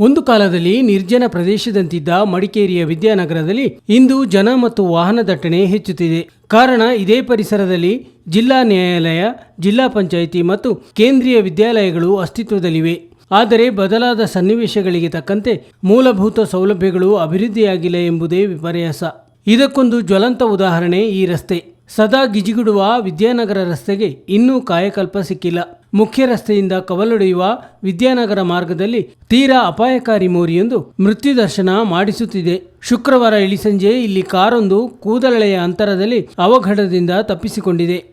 ಒಂದು ಕಾಲದಲ್ಲಿ ನಿರ್ಜನ ಪ್ರದೇಶದಂತಿದ್ದ ಮಡಿಕೇರಿಯ ವಿದ್ಯಾನಗರದಲ್ಲಿ ಇಂದು ಜನ ಮತ್ತು ವಾಹನ ದಟ್ಟಣೆ ಹೆಚ್ಚುತ್ತಿದೆ. ಕಾರಣ ಇದೇ ಪರಿಸರದಲ್ಲಿ ಜಿಲ್ಲಾ ನ್ಯಾಯಾಲಯ, ಜಿಲ್ಲಾ ಪಂಚಾಯಿತಿ ಮತ್ತು ಕೇಂದ್ರೀಯ ವಿದ್ಯಾಲಯಗಳು ಅಸ್ತಿತ್ವದಲ್ಲಿವೆ. ಆದರೆ ಬದಲಾದ ಸನ್ನಿವೇಶಗಳಿಗೆ ತಕ್ಕಂತೆ ಮೂಲಭೂತ ಸೌಲಭ್ಯಗಳು ಅಭಿವೃದ್ಧಿಯಾಗಿಲ್ಲ ಎಂಬುದೇ ವಿಪರ್ಯಾಸ. ಇದಕ್ಕೊಂದು ಜ್ವಲಂತ ಉದಾಹರಣೆ ಈ ರಸ್ತೆ. ಸದಾ ಗಿಜಿಗುಡುವ ವಿದ್ಯಾನಗರ ರಸ್ತೆಗೆ ಇನ್ನೂ ಕಾಯಕಲ್ಪ ಸಿಕ್ಕಿಲ್ಲ. ಮುಖ್ಯ ರಸ್ತೆಯಿಂದ ಕವಲೊಡೆಯುವ ವಿದ್ಯಾನಗರ ಮಾರ್ಗದಲ್ಲಿ ತೀರಾ ಅಪಾಯಕಾರಿ ಮೋರಿಯೊಂದು ಮೃತ್ಯು ದರ್ಶನ ಮಾಡಿಸುತ್ತಿದೆ. ಶುಕ್ರವಾರ ಇಳಿಸಂಜೆ ಇಲ್ಲಿ ಕಾರೊಂದು ಕೂದಲೆಳೆಯ ಅಂತರದಲ್ಲಿ ಅವಘಡದಿಂದ ತಪ್ಪಿಸಿಕೊಂಡಿದೆ.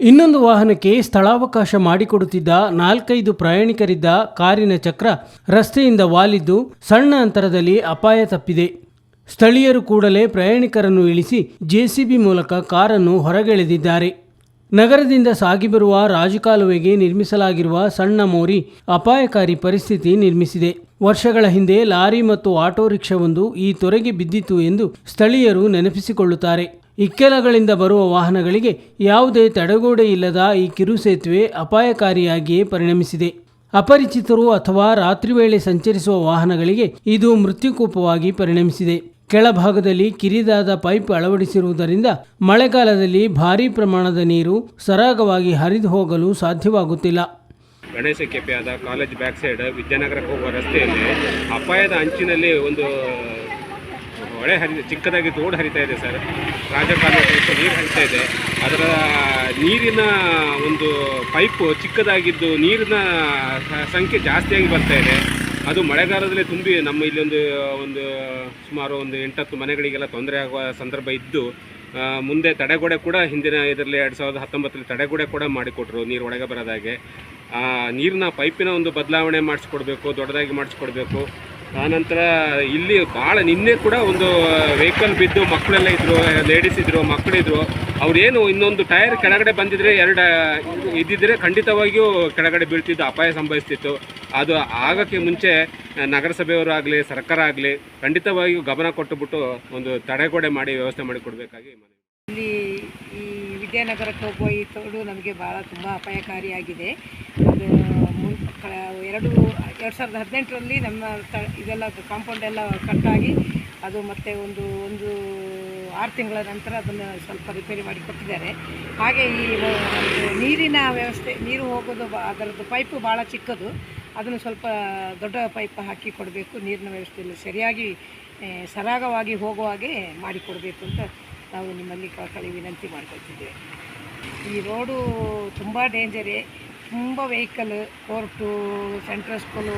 ಇನ್ನೊಂದು ವಾಹನಕ್ಕೆ ಸ್ಥಳಾವಕಾಶ ಮಾಡಿಕೊಡುತ್ತಿದ್ದ ನಾಲ್ಕೈದು ಪ್ರಯಾಣಿಕರಿದ್ದ ಕಾರಿನ ಚಕ್ರ ರಸ್ತೆಯಿಂದ ವಾಲಿದ್ದು ಸಣ್ಣ ಅಂತರದಲ್ಲಿ ಅಪಾಯ ತಪ್ಪಿದೆ. ಸ್ಥಳೀಯರು ಕೂಡಲೇ ಪ್ರಯಾಣಿಕರನ್ನು ಇಳಿಸಿ ಜೆಸಿಬಿ ಮೂಲಕ ಕಾರನ್ನು ಹೊರಗೆಳೆದಿದ್ದಾರೆ. ನಗರದಿಂದ ಸಾಗಿ ಬರುವ ರಾಜಕಾಲುವೆಗೆ ನಿರ್ಮಿಸಲಾಗಿರುವ ಸಣ್ಣ ಮೋರಿ ಅಪಾಯಕಾರಿ ಪರಿಸ್ಥಿತಿ ನಿರ್ಮಿಸಿದೆ. ವರ್ಷಗಳ ಹಿಂದೆ ಲಾರಿ ಮತ್ತು ಆಟೋ ರಿಕ್ಷಾವೊಂದು ಈ ತೊರೆಗೆ ಬಿದ್ದಿತು ಎಂದು ಸ್ಥಳೀಯರು ನೆನಪಿಸಿಕೊಳ್ಳುತ್ತಾರೆ. ಇಕ್ಕೆಲಗಳಿಂದ ಬರುವ ವಾಹನಗಳಿಗೆ ಯಾವುದೇ ತಡೆಗೋಡೆ ಇಲ್ಲದ ಈ ಕಿರು ಸೇತುವೆ ಅಪಾಯಕಾರಿಯಾಗಿಯೇ ಪರಿಣಮಿಸಿದೆ. ಅಪರಿಚಿತರು ಅಥವಾ ರಾತ್ರಿ ವೇಳೆ ಸಂಚರಿಸುವ ವಾಹನಗಳಿಗೆ ಇದು ಮೃತ್ಯುಕೂಪವಾಗಿ ಪರಿಣಮಿಸಿದೆ. ಕೆಳಭಾಗದಲ್ಲಿ ಕಿರಿದಾದ ಪೈಪ್ ಅಳವಡಿಸಿರುವುದರಿಂದ ಮಳೆಗಾಲದಲ್ಲಿ ಭಾರೀ ಪ್ರಮಾಣದ ನೀರು ಸರಾಗವಾಗಿ ಹರಿದು ಹೋಗಲು ಸಾಧ್ಯವಾಗುತ್ತಿಲ್ಲ. ಗಣೇಶ ಕೆಪೆಯಾದ ಕಾಲೇಜ್ ಬ್ಯಾಕ್ ಸೈಡ್ ವಿದ್ಯಾನಗರಕ್ಕೆ ಹೋಗುವ ರಸ್ತೆಯಲ್ಲಿ ಅಪಾಯದ ಅಂಚಿನಲ್ಲಿ ಒಂದು ಹೊಳೆ ಹರಿ ಚಿಕ್ಕದಾಗಿ ತೋಡು ಹರಿತಾ ಇದೆ ಸರ್. ರಾಜಕಾಲುವೆ ನೀರು ಹರಿತಾ ಇದೆ. ಅದರ ನೀರಿನ ಒಂದು ಪೈಪು ಚಿಕ್ಕದಾಗಿದ್ದು ನೀರಿನ ಸಂಖ್ಯೆ ಜಾಸ್ತಿಯಾಗಿ ಬರ್ತಾ ಇದೆ. ಅದು ಮಳೆಗಾಲದಲ್ಲಿ ತುಂಬಿ ನಮ್ಮ ಇಲ್ಲಿ ಒಂದು ಒಂದು ಸುಮಾರು ಒಂದು ಎಂಟತ್ತು ಮನೆಗಳಿಗೆಲ್ಲ ತೊಂದರೆ ಆಗುವ ಸಂದರ್ಭ ಇದ್ದು ಮುಂದೆ ತಡೆಗೋಡೆ ಕೂಡ ಹಿಂದಿನ ಇದರಲ್ಲಿ ಎರಡು ಸಾವಿರದ ಹತ್ತೊಂಬತ್ತರಲ್ಲಿ ತಡೆಗೋಡೆ ಕೂಡ ಮಾಡಿಕೊಟ್ರು ನೀರು ಒಳಗೆ ಬರೋದಾಗೆ. ನೀರಿನ ಪೈಪಿನ ಒಂದು ಬದಲಾವಣೆ ಮಾಡಿಸ್ಕೊಡ್ಬೇಕು, ದೊಡ್ಡದಾಗಿ ಮಾಡಿಸ್ಕೊಡ್ಬೇಕು. ಆನಂತರ ಇಲ್ಲಿ ಭಾಳ ನಿನ್ನೆ ಕೂಡ ಒಂದು ವೆಹಿಕಲ್ ಬಿದ್ದು ಮಕ್ಕಳೆಲ್ಲ ಇದ್ದರು ಲೇಡೀಸ್ ಇದ್ದರು ಮಕ್ಕಳಿದ್ರು ಅವ್ರೇನು ಇನ್ನೊಂದು ಟೈರ್ ಕೆಳಗಡೆ ಬಂದಿದ್ರೆ ಎರಡು, ಇದ್ದಿದ್ರೆ ಖಂಡಿತವಾಗಿಯೂ ಕೆಳಗಡೆ ಬೀಳ್ತಿದ್ದು ಅಪಾಯ ಸಂಭವಿಸ್ತಿತ್ತು. ಅದು ಆಗೋಕ್ಕೆ ಮುಂಚೆ ನಗರಸಭೆಯವರು ಆಗಲಿ, ಸರ್ಕಾರ ಆಗಲಿ, ಖಂಡಿತವಾಗಿಯೂ ಗಮನ ಕೊಟ್ಟುಬಿಟ್ಟು ಒಂದು ತಡೆಗೋಡೆ ಮಾಡಿ ವ್ಯವಸ್ಥೆ ಮಾಡಿಕೊಡ್ಬೇಕಾಗಿ ಇಲ್ಲಿ ವಿದ್ಯಾನಗರಕ್ಕೆ ಹೋಗುವ ಈ ತೋಡು ನಮಗೆ ಭಾಳ ತುಂಬ ಅಪಾಯಕಾರಿಯಾಗಿದೆ. ಅದು ಎರಡು ಎರಡು ಸಾವಿರದ ಹದಿನೆಂಟರಲ್ಲಿ ನಮ್ಮ ಇದೆಲ್ಲ ಕಾಂಪೌಂಡ್ ಎಲ್ಲ ಕಟ್ಟಾಗಿ ಅದು ಮತ್ತೆ ಒಂದು ಒಂದು ಆರು ತಿಂಗಳ ನಂತರ ಅದನ್ನು ಸ್ವಲ್ಪ ರಿಪೇರಿ ಮಾಡಿ ಕೊಟ್ಟಿದ್ದಾರೆ. ಹಾಗೆ ಈ ನೀರಿನ ವ್ಯವಸ್ಥೆ, ನೀರು ಹೋಗೋದು ಅದರದ್ದು ಪೈಪು ಭಾಳ ಚಿಕ್ಕದು. ಅದನ್ನು ಸ್ವಲ್ಪ ದೊಡ್ಡ ಪೈಪ್ ಹಾಕಿ ಕೊಡಬೇಕು. ನೀರಿನ ವ್ಯವಸ್ಥೆಯಲ್ಲಿ ಸರಿಯಾಗಿ ಸರಾಗವಾಗಿ ಹೋಗುವ ಹಾಗೆ ಮಾಡಿಕೊಡಬೇಕು ಅಂತ ನಾವು ನಿಮ್ಮಲ್ಲಿ ಕಳಕಳಿ ವಿನಂತಿ ಮಾಡ್ಕೊಳ್ತಿದ್ದೇವೆ. ಈ ರೋಡು ತುಂಬ ಡೇಂಜರೇ. ತುಂಬ ವೆಹಿಕಲ್, ಕೋರ್ಟು, ಸೆಂಟ್ರಲ್ ಸ್ಕೂಲು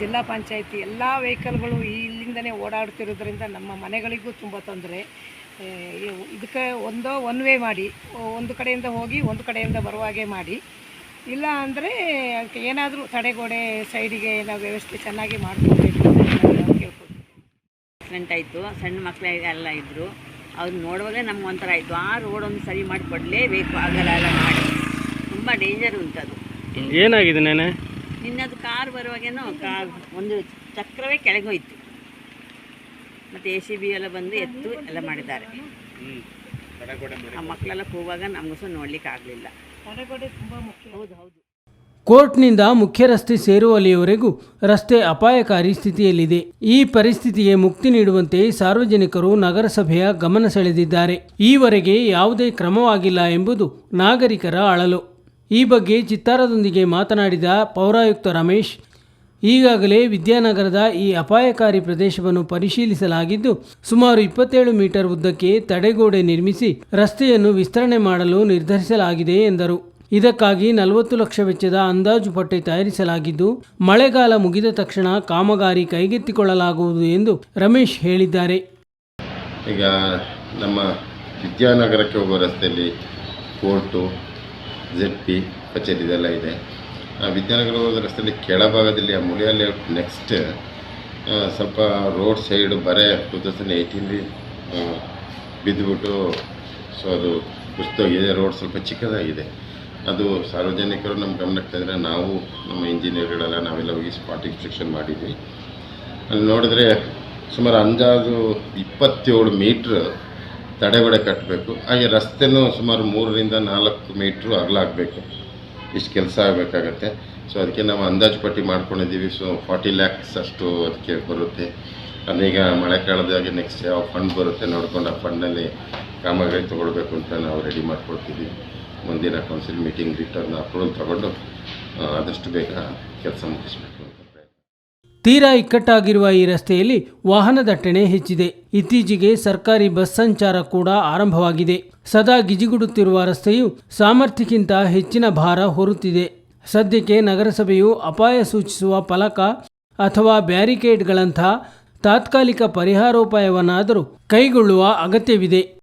ಜಿಲ್ಲಾ ಪಂಚಾಯತಿ ಎಲ್ಲ ವೆಹಿಕಲ್ಗಳು ಇಲ್ಲಿಂದನೇ ಓಡಾಡ್ತಿರೋದ್ರಿಂದ ನಮ್ಮ ಮನೆಗಳಿಗೂ ತುಂಬ ತೊಂದರೆ. ಇದಕ್ಕೆ ಒಂದೋ ಒನ್ ವೇ ಮಾಡಿ, ಒಂದು ಕಡೆಯಿಂದ ಹೋಗಿ ಒಂದು ಕಡೆಯಿಂದ ಬರುವ ಹಾಗೆ ಮಾಡಿ. ಇಲ್ಲ ಅಂದರೆ ಏನಾದರೂ ತಡೆಗೋಡೆ ಸೈಡಿಗೆ ನಾವು ವ್ಯವಸ್ಥೆ ಚೆನ್ನಾಗಿ ಕೇಳ್ಕೊಳ್ತೀನಿ ಆಕ್ಸಿಡೆಂಟ್ ಆಯಿತು ಸಣ್ಣ ಮಕ್ಕಳೆಲ್ಲ ಇದ್ದರು ಅವ್ರು ನೋಡುವಾಗ ನಮ್ಗೆ ಒಂಥರ ಆಯಿತು. ಆ ರೋಡ್ ಒಂದು ಸರಿ ಮಾಡಿ ಕೊಡಲೇಬೇಕು ಆಗಲ್ಲ ಎಲ್ಲ ಮಾಡಿ. ತುಂಬ ಡೇಂಜರ್ ಉಂಟದು. ಏನಾಗಿದೆ ನೆನೆ? ನಿನ್ನದು ಕಾರ್ ಬರುವಾಗೇನೋ ಕಾರ್ ಒಂದು ಚಕ್ರವೇ ಕೆಳಗೆ ಹೋಯ್ತು. ಮತ್ತು ಎ ಸಿ ಬಿ ಎಲ್ಲ ಬಂದು ಎತ್ತು ಎಲ್ಲ ಮಾಡಿದ್ದಾರೆ. ಆ ಮಕ್ಕಳೆಲ್ಲ ಹೋಗುವಾಗ ನಮಗೂ ಸಹ ನೋಡ್ಲಿಕ್ಕೆ ಆಗಲಿಲ್ಲ. ತಡೆಗೋಡೆ ತುಂಬ ಮುಖ್ಯ. ಹೌದು ಹೌದು. ಕೋರ್ಟ್ನಿಂದ ಮುಖ್ಯ ರಸ್ತೆ ಸೇರುವಲ್ಲಿಯವರೆಗೂ ರಸ್ತೆ ಅಪಾಯಕಾರಿ ಸ್ಥಿತಿಯಲ್ಲಿದೆ. ಈ ಪರಿಸ್ಥಿತಿಗೆ ಮುಕ್ತಿ ನೀಡುವಂತೆ ಸಾರ್ವಜನಿಕರು ನಗರಸಭೆಯ ಗಮನ ಸೆಳೆದಿದ್ದಾರೆ. ಈವರೆಗೆ ಯಾವುದೇ ಕ್ರಮವಾಗಿಲ್ಲ ಎಂಬುದು ನಾಗರಿಕರ ಅಳಲು. ಈ ಬಗ್ಗೆ ಚಿತ್ತಾರದೊಂದಿಗೆ ಮಾತನಾಡಿದ ಪೌರಾಯುಕ್ತ ರಮೇಶ್, ಈಗಾಗಲೇ ವಿದ್ಯಾನಗರದ ಈ ಅಪಾಯಕಾರಿ ಪ್ರದೇಶವನ್ನು ಪರಿಶೀಲಿಸಲಾಗಿದ್ದು, ಸುಮಾರು ಇಪ್ಪತ್ತೇಳು ಮೀಟರ್ ಉದ್ದಕ್ಕೆ ತಡೆಗೋಡೆ ನಿರ್ಮಿಸಿ ರಸ್ತೆಯನ್ನು ವಿಸ್ತರಣೆ ಮಾಡಲು ನಿರ್ಧರಿಸಲಾಗಿದೆ ಎಂದರು. ಇದಕ್ಕಾಗಿ ನಲವತ್ತು ಲಕ್ಷ ವೆಚ್ಚದ ಅಂದಾಜು ಪಟ್ಟಿ ತಯಾರಿಸಲಾಗಿದ್ದು, ಮಳೆಗಾಲ ಮುಗಿದ ತಕ್ಷಣ ಕಾಮಗಾರಿ ಕೈಗೆತ್ತಿಕೊಳ್ಳಲಾಗುವುದು ಎಂದು ರಮೇಶ್ ಹೇಳಿದ್ದಾರೆ. ಈಗ ನಮ್ಮ ವಿದ್ಯಾನಗರಕ್ಕೆ ಹೋಗುವ ರಸ್ತೆಯಲ್ಲಿ ಕೋರ್ಟು ಜೆಡ್ ಪಿ ಕಚೇರಿ ಇದೆಲ್ಲ ಇದೆ. ವಿದ್ಯಾನಗರ ಹೋಗೋ ರಸ್ತೆಯಲ್ಲಿ ಕೆಳಭಾಗದಲ್ಲಿ ಆ ಮುಳಿಯಲ್ಲಿ ನೆಕ್ಸ್ಟ್ ಸ್ವಲ್ಪ ರೋಡ್ ಸೈಡ್ ಬರೇ ಟೂ ತೌಸಂಡ್ ಏಯ್ಟೀನ್ಲಿ ಬಿದ್ದುಬಿಟ್ಟು, ಸೊ ಅದು ಕುಸ್ತೋಗಿದೆ ರೋಡ್ ಸ್ವಲ್ಪ ಚಿಕ್ಕದಾಗಿದೆ. ಅದು ಸಾರ್ವಜನಿಕರು ನಮ್ಮ ಗಮನಕ್ಕೆ ತಂದರೆ ನಾವು ನಮ್ಮ ಇಂಜಿನಿಯರ್ಗಳೆಲ್ಲ ನಾವೆಲ್ಲ ಹೋಗಿ ಸ್ಪಾಟ್ ಇನ್ಸ್ಪೆಕ್ಷನ್ ಮಾಡಿದ್ವಿ. ಅಲ್ಲಿ ನೋಡಿದ್ರೆ ಸುಮಾರು ಅಂದಾಜು ಇಪ್ಪತ್ತೇಳು ಮೀಟ್ರ್ ತಡೆಗೋಡೆ ಕಟ್ಟಬೇಕು. ಹಾಗೆ ರಸ್ತೆನೂ ಸುಮಾರು ಮೂರರಿಂದ ನಾಲ್ಕು ಮೀಟ್ರು ಅಗಲ ಆಗಬೇಕು. ಇಷ್ಟು ಕೆಲಸ ಆಗಬೇಕಾಗತ್ತೆ. ಸೊ ಅದಕ್ಕೆ ನಾವು ಅಂದಾಜು ಪಟ್ಟಿ ಮಾಡ್ಕೊಂಡಿದ್ದೀವಿ. ಸೊ ಫಾರ್ಟಿ ಲ್ಯಾಕ್ಸ್ ಅಷ್ಟು ಅದಕ್ಕೆ ಬರುತ್ತೆ. ಅದೀಗ ಮಳೆಗಾಲದಾಗೆ ನೆಕ್ಸ್ಟ್ ಯಾವ ಫಂಡ್ ಬರುತ್ತೆ ನೋಡ್ಕೊಂಡು ಆ ಫಂಡ್ನಲ್ಲಿ ಕಾಮಗಾರಿ ತೊಗೊಳ್ಬೇಕು ಅಂತ ನಾವು ರೆಡಿ ಮಾಡ್ಕೊಳ್ತಿದ್ದೀವಿ. ಮುಂದಿನ ಕೌನ್ಸಿಲ್ ಮೀಟಿಂಗ್ ರಿಟರ್ನ್ ಅಪ್ರೂವಲ್ ತಗೊಂಡು ಆದಷ್ಟು ಬೇಗ ಕೆಲಸ ಮುಗಿಸಬೇಕು ತೀರಾ ಇಕ್ಕಟ್ಟಾಗಿರುವ ಈ ರಸ್ತೆಯಲ್ಲಿ ವಾಹನ ದಟ್ಟಣೆ ಹೆಚ್ಚಿದೆ. ಇತ್ತೀಚೆಗೆ ಸರ್ಕಾರಿ ಬಸ್ ಸಂಚಾರ ಕೂಡ ಆರಂಭವಾಗಿದೆ. ಸದಾ ಗಿಜಿಗುಡುತ್ತಿರುವ ರಸ್ತೆಯು ಸಾಮರ್ಥ್ಯಕ್ಕಿಂತ ಹೆಚ್ಚಿನ ಭಾರ ಹೊರುತ್ತಿದೆ. ಸದ್ಯಕ್ಕೆ ನಗರಸಭೆಯು ಅಪಾಯ ಸೂಚಿಸುವ ಫಲಕ ಅಥವಾ ಬ್ಯಾರಿಕೇಡ್ಗಳಂಥ ತಾತ್ಕಾಲಿಕ ಪರಿಹಾರೋಪಾಯವನ್ನಾದರೂ ಕೈಗೊಳ್ಳುವ ಅಗತ್ಯವಿದೆ.